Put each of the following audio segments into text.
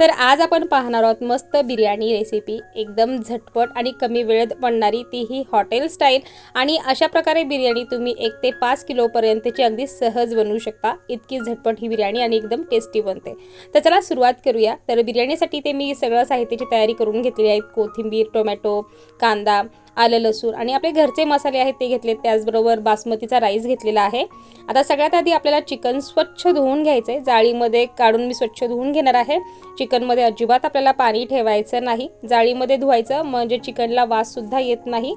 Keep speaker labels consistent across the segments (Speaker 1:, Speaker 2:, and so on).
Speaker 1: तर आज आपण पाहणार आहोत मस्त बिर्याणी रेसिपी एकदम झटपट आणि कमी वेळेत बनणारी तीही हॉटेल स्टाईल आणि अशा प्रकारे बिर्याणी तुम्ही एक ते पाच किलोपर्यंतची अगदी सहज बनवू शकता. इतकी झटपट ही बिर्याणी आणि एकदम टेस्टी बनते. तर चला सुरुवात करूया. तर बिर्याणीसाठी ते मी सगळं साहित्याची तयारी करून घेतलेली आहे. कोथिंबीर टोमॅटो कांदा आलं लसूण. आणि आपले घरचे मसाले आहेत ते घेतले त्याचबरोबर बासमतीचा राईस घेतलेला आहे. आता सगळ्यात आधी आपल्याला चिकन स्वच्छ धुवून घ्यायचं आहे जाळीमध्ये काढून मी स्वच्छ धुवून घेणार आहे. चिकनमध्ये अजिबात आपल्याला पाणी ठेवायचं नाही. जाळीमध्ये धुवायचं म्हणजे चिकनला वाससुद्धा येत नाही.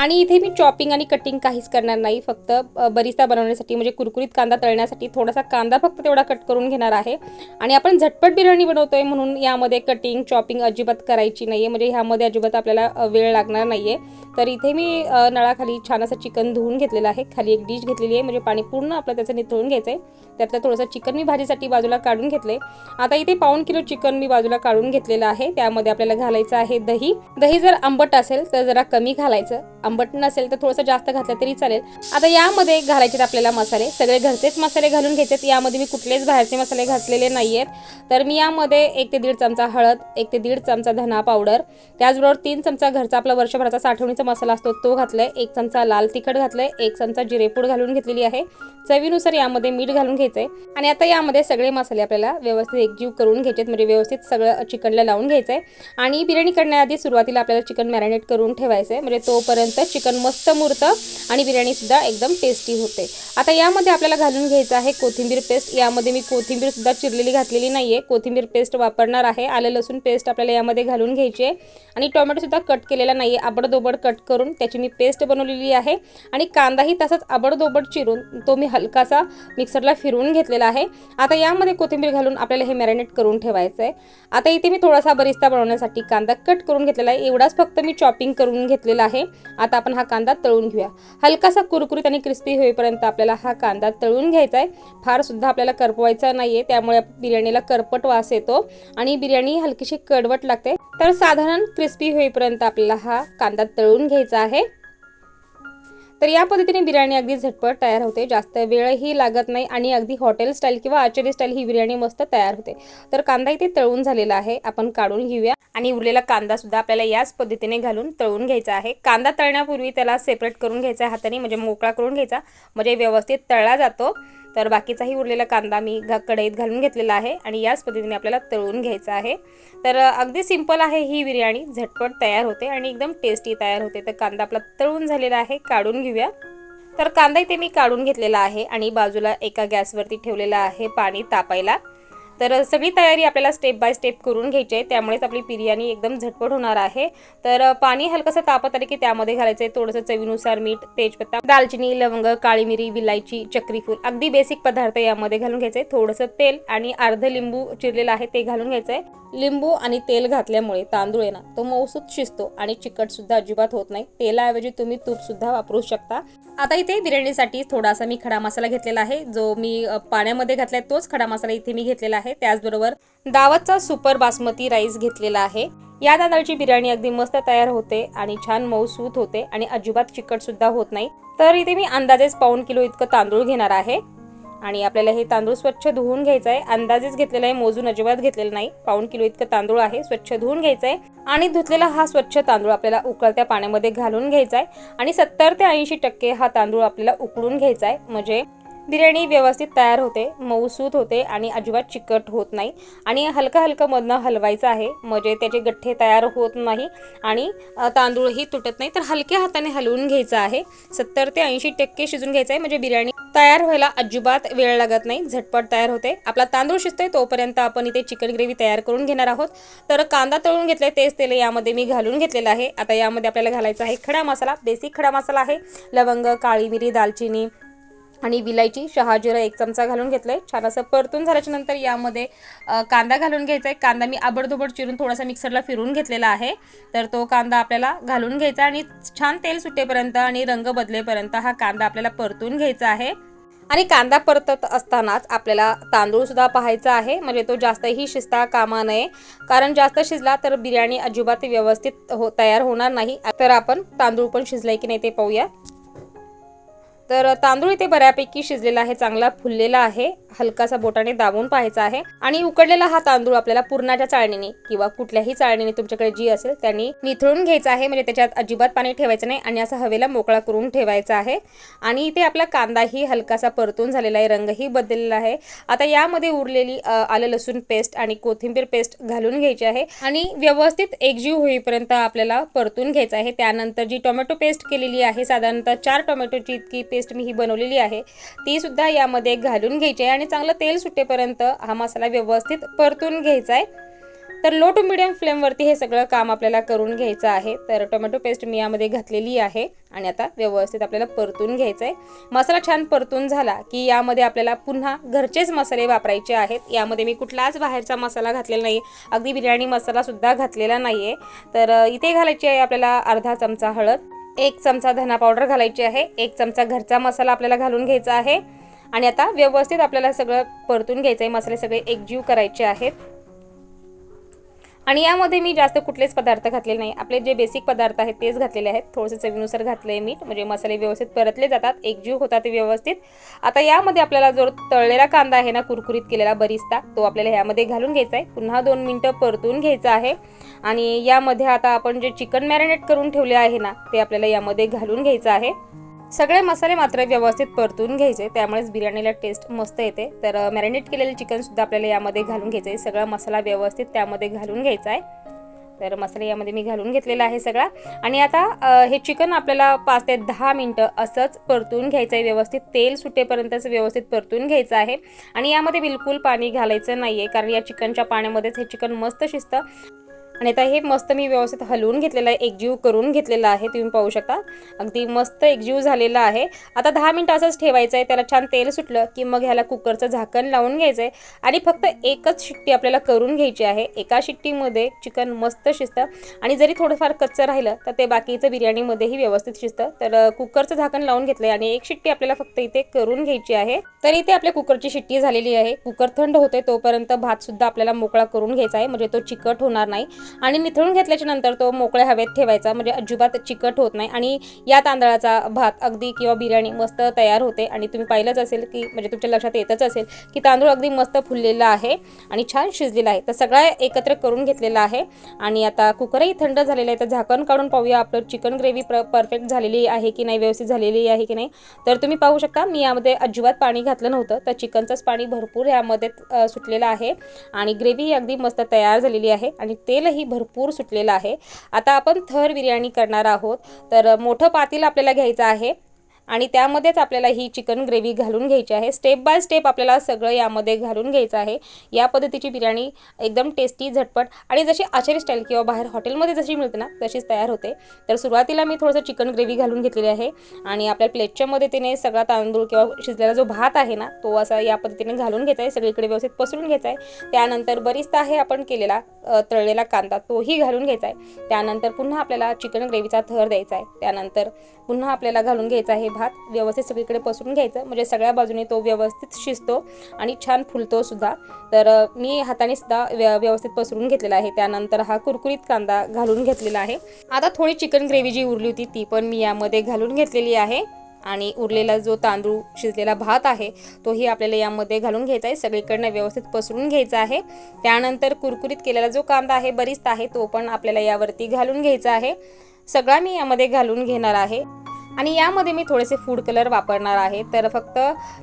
Speaker 1: आणि इथे मी चॉपिंग आणि कटिंग काहीच करणार नाही. फक्त बरिस्ता बनवण्यासाठी म्हणजे कुरकुरीत कांदा तळण्यासाठी थोडासा कांदा फक्त तेवढा कट करून घेणार आहे. आणि आपण झटपट बिर्याणी बनवतोय म्हणून यामध्ये कटिंग चॉपिंग अजिबात करायची नाही आहे म्हणजे ह्यामध्ये अजिबात आपल्याला वेळ लागणार नाही आहे तर इथे मी नळाखाली छान असं चिकन धुवून घेतलेलं आहे. खाली एक डिश घेतलेली आहे. म्हणजे पाणी पूर्ण आपलं त्याचं निथळून घ्यायचं आहे त्यातलं थोडंसं चिकन मी भाजीसाठी बाजूला काढून घेतले आता इथे पाऊन किलो चिकन मी बाजूला काढून घेतलेलं आहे. त्यामध्ये आपल्याला घालायचं आहे दही. दही जर आंबट असेल तर जरा कमी घालायचं. आंबट नसेल तर थोडंसं जास्त घातलं तरी चालेल. आता यामध्ये घालायचे आपल्याला मसाले. सगळे घरचेच मसाले घालून घ्यायचेत यामध्ये मी कुठलेच बाहेरचे मसाले घातलेले नाही आहेत तर मी यामध्ये एक ते दीड चमचा हळद एक ते दीड चमचा धना पावडर त्याचबरोबर तीन चमचा घरचा आपला वर्षभराचा साठवणीचा मसाला असतो तो घातलाय. एक चमचा लाल तिखट घातलंय. एक चमचा जिरेपूड घालून घेतलेली आहे. चवीनुसार यामध्ये मीठ घालून घ्यायचंय. आणि आता यामध्ये सगळे मसाले आपल्याला व्यवस्थित एकजीव करून घ्यायचेत म्हणजे व्यवस्थित सगळं चिकनला लावून घ्यायचंय. आणि बिर्याणी करण्याआधी सुरुवातीला आपल्याला चिकन मॅरिनेट करून ठेवायचंय. म्हणजे तोपर्यंत चिकन मस्त मुरतं आणि बिर्याणीसुद्धा एकदम टेस्टी होते. आता यामध्ये आपल्याला घालून घ्यायचं आहे कोथिंबीर पेस्ट यामध्ये मी कोथिंबीरसुद्धा चिरलेली घातलेली नाही आहे कोथिंबीर पेस्ट वापरणार आहे. आलं लसूण पेस्ट आपल्याला यामध्ये घालून घ्यायची आहे. आणि टोमॅटोसुद्धा कट केलेला नाही आहे आबडदोबड कट करून त्याची मी पेस्ट बनवलेली आहे. आणि कांदाही तसाच आबडदोबड चिरून तो मी हलकासा मिक्सरला फिरवून घेतलेला आहे. आता यामध्ये कोथिंबीर घालून आपल्याला हे मॅरिनेट करून ठेवायचं आहे आता इथे मी थोडासा बरिस्ता बनवण्यासाठी कांदा कट करून घेतलेला आहे. एवढाच फक्त मी चॉपिंग करून घेतलेला आहे. आता आपण हा कांदा तळून घेऊया. हलकासा कुरकुरीत आणि क्रिस्पी होईपर्यंत आपल्याला हा कांदा तळून घ्यायचा आहे फार सुद्धा आपल्याला करपवायचा नाही आहे त्यामुळे बिर्याणीला करपट वास येतो आणि बिर्याणी हलकीशी कडवट लागते. तर साधारण क्रिस्पी होईपर्यंत आपल्याला हा कांदा तळून घ्यायचा आहे. तर या पद्धतीने बिर्याणी अगदी झटपट तयार होते. जास्त वेळही लागत नाही आणि अगदी हॉटेल स्टाईल किंवा आचारी स्टाईल ही बिर्याणी मस्त तयार होते. तर कांदा इथे तळून झालेला आहे. आपण काढून घेऊया. आणि उरलेला कांदा सुद्धा आपल्याला याच पद्धतीने घालून तळून घ्यायचा आहे. कांदा तळण्यापूर्वी त्याला सेपरेट करून घ्यायचा आहे हाताने म्हणजे मोकळा करून घ्यायचा. म्हणजे व्यवस्थित तळला जातो. तर बाकीचाही उरलेला कांदा मी घ कढईत घालून घेतलेला आहे आणि याच पद्धतीने आपल्याला तळून घ्यायचा आहे. तर अगदी सिंपल आहे ही बिर्याणी. झटपट तयार होते आणि एकदम टेस्टी तयार होते. तर कांदा आपला तळून झालेला आहे काढून घेऊया. तर कांदा इथे मी काढून घेतलेला आहे आणि बाजूला एका गॅसवरती ठेवलेला आहे पाणी तापायला. तर सगळी तयारी आपल्याला स्टेप बाय स्टेप करून घ्यायची आहे. त्यामुळेच आपली बिर्याणी एकदम झटपट होणार आहे. तर पाणी हलकंसं तापत आले की त्यामध्ये घालायचं आहे थोडंसं चवीनुसार मीठ तेजपत्ता दालचिनी लवंग काळी मिरी विलायची चक्रीफूल. अगदी बेसिक पदार्थ यामध्ये घालून घ्यायचे आहे थोडंसं तेल आणि अर्ध लिंबू चिरलेलं आहे ते घालून घ्यायचं आहे लिंबू आणि तेल घातल्यामुळे तांदूळ आहे ना तो मौसूत शिजतो आणि चिकट सुद्धा अजिबात होत नाही. तेलाऐवजी तुम्ही तूप सुद्धा वापरू शकता. आता इथे बिर्याणीसाठी थोडासा मी खडा मसाला घेतलेला आहे. जो मी पाण्यामध्ये घातलाय तोच खडा मसाला इथे मी घेतलेला आहे. त्याचबरोबर दावतचा सुपर बासमती राईस घेतलेला आहे. या तांदळाची बिर्याणी अगदी मस्त तयार होते आणि छान मऊसूत होते आणि अजिबात चिकट सुद्धा होत नाही. तर इथे मी अंदाजेच पाऊन किलो इतकं तांदूळ घेणार आहे. आणि आपल्याला हे तांदूळ स्वच्छ धुवून घ्यायचं आहे अंदाजेच घेतलेला आहे. मोजून अजिबात घेतलेलं नाही. पाऊन किलो इतकं तांदूळ आहे. स्वच्छ धुवून घ्यायचं आहे आणि धुतलेला हा स्वच्छ तांदूळ आपल्याला उकळत्या पाण्यामध्ये घालून घ्यायचा आहे आणि सत्तर ते ऐंशी टक्के हा तांदूळ आपल्याला उकळून घ्यायचा आहे म्हणजे बिर्याणी व्यवस्थित तयार होते मऊसूत होते आणि अजिबात चिकट होत नाही. आणि हलकं हलकं मधनं हलवायचं आहे. म्हणजे त्याचे गठ्ठे तयार होत नाही आणि तांदूळही तुटत नाही. तर हलक्या हाताने हलवून घ्यायचं आहे. सत्तर ते ऐंशी टक्के शिजून घ्यायचं आहे. म्हणजे बिर्याणी तयार व्हायला अजिबात वेळ लागत नाही. झटपट तयार होते. आपला तांदूळ शिजतोय तोपर्यंत आपण इथे चिकन ग्रेव्ही तयार करून घेणार आहोत. तर कांदा तळून घेतलाय तेच तेल यामध्ये मी घालून घेतलेलं आहे. आता यामध्ये आपल्याला घालायचा आहे खडा मसाला बेसिक खडा मसाला आहे. लवंग काळी मिरी दालचिनी आणि विलायची शहाजिरा एक चमचा घालून घेतलं आहे छान असं परतून झाल्याच्यानंतर यामध्ये कांदा घालून घ्यायचा आहे कांदा मी आबडधोबड चिरून थोडासा मिक्सरला फिरून घेतलेला आहे. तर तो कांदा आपल्याला घालून घ्यायचा आणि छान तेल सुटेपर्यंत आणि रंग बदलेपर्यंत हा कांदा आपल्याला परतून घ्यायचा आहे. आणि कांदा परतत असतानाच आपल्याला तांदूळसुद्धा पाहायचा आहे. म्हणजे तो जास्तही शिजता कामा नये. कारण जास्त शिजला तर बिर्याणी अजिबात व्यवस्थित हो तयार होणार नाही. तर आपण तांदूळ पण शिजलाय की नाही ते पाहूया. तर तांदूळ इथे बऱ्यापैकी शिजलेला आहे चांगला फुललेला आहे. हलकासा बोटाने दाबून पाहायचा आहे. आणि उकडलेला हा तांदूळ आपल्याला पुरणाच्या चाळणीने किंवा कुठल्याही चाळणीने तुमच्याकडे जी असेल त्यांनी निथळून घ्यायचा आहे. म्हणजे त्याच्यात अजिबात पाणी ठेवायचं नाही आणि असा हवेला मोकळा करून ठेवायचा आहे. आणि इथे आपला कांदाही हलकासा परतून झालेला आहे रंगही बदललेला आहे. आता यामध्ये उरलेली आलं लसूण पेस्ट आणि कोथिंबीर पेस्ट घालून घ्यायची आहे. आणि व्यवस्थित एकजीव होईपर्यंत आपल्याला परतून घ्यायचं आहे. त्यानंतर जी टोमॅटो पेस्ट केलेली आहे साधारणतः चार टोमॅटोची इतकी पेस्ट मी ही बनवलेली आहे. ती सुद्धा यामध्ये घालून घ्यायची आहे आणि चांगलं तेल सुटेपर्यंत हा मसाला व्यवस्थित परतून घ्यायचा आहे. तर लो टू मिडियम फ्लेमवरती हे सगळं काम आपल्याला करून घ्यायचं आहे. तर टोमॅटो पेस्ट मी यामध्ये घातलेली आहे आणि आता व्यवस्थित आपल्याला परतून घ्यायचं आहे. मसाला छान परतून झाला की यामध्ये आपल्याला पुन्हा घरचेच मसाले वापरायचे आहेत. यामध्ये मी कुठलाच बाहेरचा मसाला घातलेला नाही. अगदी बिर्याणी मसालासुद्धा घातलेला नाही आहे तर इथे घालायची आहे आपल्याला अर्धा चमचा हळद. एक चमचा धना पावडर घालायची आहे एक चमचा घरचा मसाला आपल्याला घालून घ्यायचा आहे. आणि आता व्यवस्थित आपल्याला सगळं परतून घ्यायचं आहे मसाले सगळे एकजीव करायचे आहेत. आणि यामध्ये मी जास्त कुठलेच पदार्थ घातलेले नाही. आपले जे बेसिक पदार्थ आहेत तेच घातलेले आहेत. थोडेसे चवीनुसार घातले आहे मीठ म्हणजे मसाले व्यवस्थित परतले जातात. एकजीव होतात ते व्यवस्थित. आता यामध्ये आपल्याला जो तळलेला कांदा आहे ना कुरकुरीत केलेला बरिस्ता तो आपल्याला यामध्ये घालून घ्यायचा आहे. पुन्हा दोन मिनटं परतून घ्यायचा आहे. आणि यामध्ये आता आपण जे चिकन मॅरिनेट करून ठेवले आहे ना ते आपल्याला यामध्ये घालून घ्यायचं आहे. सगळे मसाले मात्र व्यवस्थित परतून घ्यायचे त्यामुळेच बिर्याणीला टेस्ट मस्त येते. तर मॅरिनेट केलेले चिकन सुद्धा आपल्याला यामध्ये घालून घ्यायचं आहे सगळा मसाला व्यवस्थित त्यामध्ये घालून घ्यायचा आहे तर मसाला यामध्ये मी घालून घेतलेला आहे सगळा. आणि आता हे चिकन आपल्याला पाच ते दहा मिनटं असंच परतून घ्यायचं आहे व्यवस्थित तेल सुटेपर्यंतच व्यवस्थित परतून घ्यायचं आहे. आणि यामध्ये बिलकुल पाणी घालायचं नाही आहे कारण या चिकनच्या पाण्यामध्येच हे चिकन मस्त शिजतं. आणि आता हे मस्त मी व्यवस्थित हलवून घेतलेलं आहे एकजीव करून घेतलेलं आहे तुम्ही पाहू शकता. अगदी मस्त एकजीव झालेला आहे. आता दहा मिनटं असंच ठेवायचं आहे त्याला छान तेल सुटलं की मग ह्याला कुकरचं झाकण लावून घ्यायचं आहे आणि फक्त एकच शिट्टी आपल्याला करून घ्यायची आहे. एका शिट्टीमध्ये चिकन मस्त शिजतं. आणि जरी थोडंफार कच्चं राहिलं तर ते बाकीचं बिर्याणीमध्येही व्यवस्थित शिजतं. तर कुकरचं झाकण लावून घेतलं आहे आणि एक शिट्टी आपल्याला फक्त इथे करून घ्यायची आहे. तर इथे आपल्या कुकरची शिट्टी झालेली आहे. कुकर थंड होते तोपर्यंत भातसुद्धा आपल्याला मोकळा करून घ्यायचा आहे. म्हणजे तो चिकट होणार नाही. आणि निथळून घेतल्याच्या नंतर तो मोकळ्या हवेत ठेवायचा म्हणजे अजिबात चिकट होत नाही. आणि या तांदळाचा भात अगदी किंवा बिर्याणी मस्त तयार होते. आणि तुम्ही पाहिलंच असेल की म्हणजे तुमच्या लक्षात येतच असेल की तांदूळ अगदी मस्त फुललेला आहे आणि छान शिजलेला आहे. तर सगळा एकत्र करून घेतलेला आहे. आणि आता कुकरही थंड झालेला आहे. तर झाकण काढून पाहूया. आपलं चिकन ग्रेव्ही प्र परफेक्ट झालेली आहे की नाही? व्यवस्थित झालेली आहे की नाही? तर तुम्ही पाहू शकता मी यामध्ये अजिबात पाणी घातलं नव्हतं. तर चिकनचंच पाणी भरपूर यामध्ये सुटलेलं आहे. आणि ग्रेव्ही अगदी मस्त तयार झालेली आहे. आणि तेलही भरपूर सुटलेलं आहे. आता आपण थर बिर्याणी करणार आहोत. तर मोठं पातील आपल्याला घ्यायचं आहे. आणि त्यामध्येच आपल्याला ही चिकन ग्रेव्ही घालून घ्यायची आहे. स्टेप बाय स्टेप आपल्याला सगळं यामध्ये घालून घ्यायचं आहे. या पद्धतीची बिर्याणी एकदम टेस्टी झटपट आणि जशी आचारी स्टाईल किंवा बाहेर हॉटेलमध्ये जशी मिळते ना तशीच तयार होते. तर सुरुवातीला मी थोडंसं चिकन ग्रेव्ही घालून घेतलेली आहे आणि आपल्या प्लेटच्या मदतीने सगळा तांदूळ किंवा शिजलेला जो भात आहे ना तो असा या पद्धतीने घालून घ्यायचा आहे. सगळीकडे व्यवस्थित पसरून घ्यायचा आहे. त्यानंतर बरीचदा आहे आपण केलेला तळलेला कांदा तोही घालून घ्यायचा आहे. त्यानंतर पुन्हा आपल्याला चिकन ग्रेव्हीचा थर द्यायचा आहे. त्यानंतर पुन्हा आपल्याला घालून घ्यायचा आहे भात व्यवस्थित सगळीकडे पसरून घ्यायचं. म्हणजे सगळ्या बाजूने तो व्यवस्थित शिजतो आणि छान फुलतो सुद्धा. तर मी हाताने सुद्धा व्य व्यवस्थित पसरून घेतलेला आहे. त्यानंतर हा कुरकुरीत कांदा घालून घेतलेला आहे. आता थोडी चिकन ग्रेव्ही जी उरली होती ती पण मी यामध्ये घालून घेतलेली आहे. आणि उरलेला जो तांदूळ शिजलेला भात आहे तोही आपल्याला यामध्ये घालून घ्यायचा आहे. सगळीकडनं व्यवस्थित पसरून घ्यायचा आहे. त्यानंतर कुरकुरीत केलेला जो कांदा आहे बरीच आहे तो पण आपल्याला यावरती घालून घ्यायचा आहे. सगळा मी यामध्ये घालून घेणार आहे. आणि यामध्ये मी थोडेसे फूड कलर वापरणार आहे. तर फक्त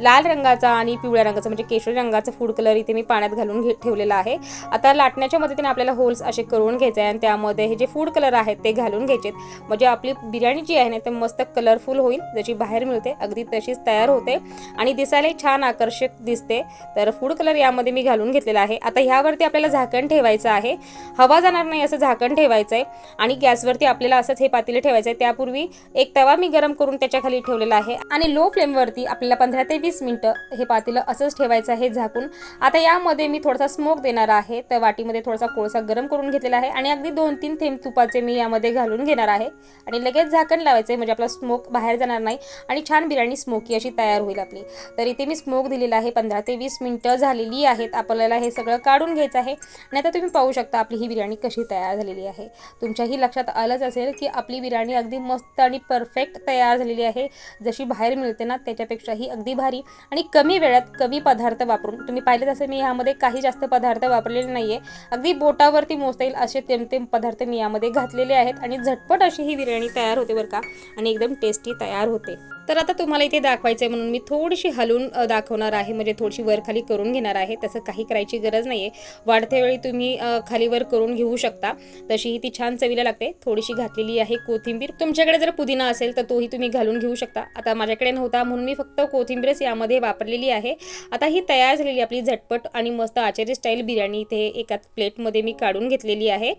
Speaker 1: लाल रंगाचा आणि पिवळ्या रंगाचा म्हणजे केशरी रंगाचा फूड कलर इथे मी पाण्यात घालून घे ठेवलेला आहे. आता लाटण्याच्या मदतीने आपल्याला होल्स असे करून घ्यायचे आहे आणि त्यामध्ये हे जे फूड कलर आहेत ते घालून घ्यायचे. म्हणजे आपली बिर्याणी जी आहे ना ते मस्त कलरफुल होईल जशी बाहेर मिळते अगदी तशीच तयार होते. आणि दिसायलाही छान आकर्षक दिसते. तर फूड कलर यामध्ये मी घालून घेतलेला आहे. आता ह्यावरती आपल्याला झाकण ठेवायचं आहे. हवा जाणार नाही असं झाकण ठेवायचं आहे आणि गॅसवरती आपल्याला असंच हे पातेले ठेवायचं आहे त्यापूर्वी एक तवा मी गरम गरम करून त्याच्याखाली ठेवलेलं ठेवलेला आहे. आणि लो फ्लेमवरती आपल्याला पंधरा ते वीस मिनटं हे पातेलं असंच ठेवायचं आहे झाकून. आता यामध्ये मी थोडासा स्मोक देणार आहे. तर वाटीमध्ये थोडासा कोळसा गरम करून घेतलेला आहे. आणि अगदी दोन तीन थेंब तुपाचे मी यामध्ये घालून घेणार आहे. आणि लगेच झाकण लावायचं आहे म्हणजे आपला स्मोक बाहेर जाणार नाही. आणि छान बिर्याणी स्मोकी अशी तयार होईल आपली. तर इथे मी स्मोक दिलेला आहे. पंधरा ते वीस मिनटं झालेली आहेत. आपल्याला हे सगळं काढून घ्यायचं आहे. आणि आता तुम्ही पाहू शकता आपली ही बिर्याणी कशी तयार झालेली आहे. तुमच्याही लक्षात आलंच असेल की आपली बिर्याणी अगदी मस्त आणि परफेक्ट तयार झालेली आहे. जशी बाहेर मिळते ना त्याच्यापेक्षाही अगदी भारी आणि कमी वेळात कमी पदार्थ वापरून. तुम्ही पाहिले तसं मी यामध्ये काही जास्त पदार्थ वापरलेले नाही आहे अगदी बोटावरती मोजता येईल असे तेमतेम पदार्थ मी यामध्ये घातलेले आहेत आणि झटपट अशी ही बिर्याणी तयार होते बरं का आणि एकदम टेस्टी तयार होते. तर आता तुम्हाला इथे दाखवायचं आहे म्हणून मी थोडीशी हलून दाखवणार आहे. म्हणजे थोडीशी वर खाली करून घेणार आहे. तसं काही करायची गरज नाही आहे वाढत्या वेळी तुम्ही खाली वर करून घेऊ शकता. तशीही ती छान चवीला लागते. थोडीशी घातलेली आहे कोथिंबीर. तुमच्याकडे जर पुदिना असेल तर तोही तुम्ही घालून घेऊ शकता. आता माझ्याकडे नव्हता म्हणून मी फक्त कोथिंबीरच यामध्ये वापरलेली आहे. आता ही तयार झालेली आपली झटपट आणि मस्त आचारी स्टाईल बिर्याणी इथे एकाच प्लेटमध्ये मी काढून घेतलेली आहे.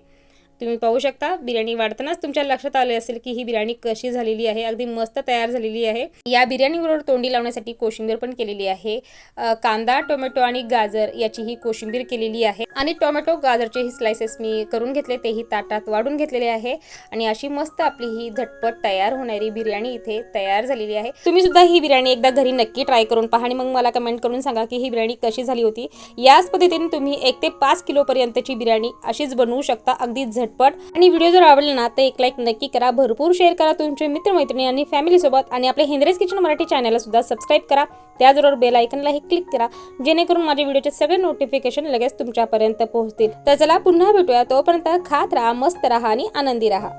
Speaker 1: तुम्ही पाहू शकता. बिर्याणी वाढतानाच तुमच्या लक्षात आले असेल की ही बिर्याणी कशी झालेली आहे. अगदी मस्त तयार झालेली आहे. या बिर्याणीबरोबर तोंडी लावण्यासाठी कोशिंबीर पण केलेली आहे. कांदा टोमॅटो आणि गाजर याची ही कोशिंबीर केलेली आहे. आणि टोमॅटो गाजरचे ही स्लायसेस मी करून घेतले. तेही ताटात वाढून घेतलेले आहे. आणि अशी मस्त आपली ही झटपट तयार होणारी बिर्याणी इथे तयार झालेली आहे. तुम्ही सुद्धा ही बिर्याणी एकदा घरी नक्की ट्राय करून पहा आणि मग मला कमेंट करून सांगा की ही बिर्याणी कशी झाली होती. याच पद्धतीने तुम्ही एक ते पाच किलो पर्यंतची बिर्याणी अशीच बनवू शकता. अगदी झट झटपट. आणि व्हिडिओ जर आवडला ना तर एक लाईक नक्की करा. भरपूर शेअर करा तुमचे मित्रमैत्रिणी आणि फॅमिलीसोबत आणि आपल्या हिंद्रेज किचन मराठी चॅनलला सुद्धा सबस्क्राईब करा. त्याचबरोबर बेल आयकनलाही क्लिक करा. जेणेकरून माझ्या व्हिडिओचे सगळे नोटिफिकेशन लगेच तुमच्यापर्यंत पोहोचतील. तर चला पुन्हा भेटूया. तोपर्यंत खात राहा मस्त राहा आणि आनंदी राहा.